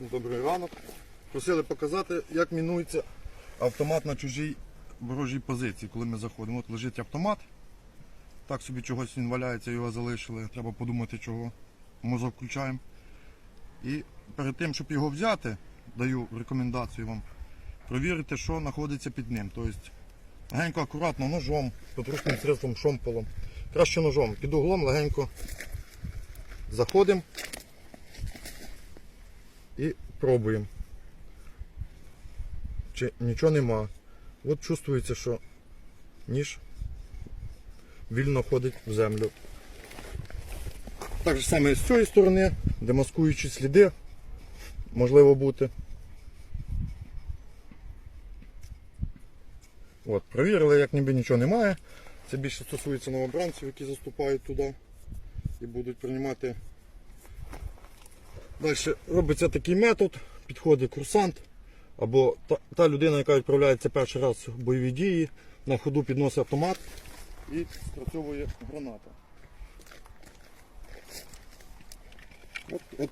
Добрий ранок. Просили показати, як мінується автомат на чужій ворожій позиції, коли ми заходимо. От лежить автомат. Так собі чогось він валяється, його залишили. Треба подумати, чого. Мозок включаємо. І перед тим, щоб його взяти, даю рекомендацію вам провірити, що знаходиться під ним. Тобто легенько, акуратно, ножом, подручним средством, шомполом. Краще ножом. Під углом легенько заходимо і пробуємо. Чи нічого нема. От чувствується, що ніж вільно ходить в землю. Так же саме з цієї сторони, де маскуючі сліди, можливо бути. От, провірили, як ніби нічого немає. Це більше стосується новобранців, які заступають туди і будуть приймати. Далі робиться такий метод, підходить курсант або та, та людина, яка відправляється перший раз в бойові дії, на ходу підносить автомат і спрацьовує граната. От, от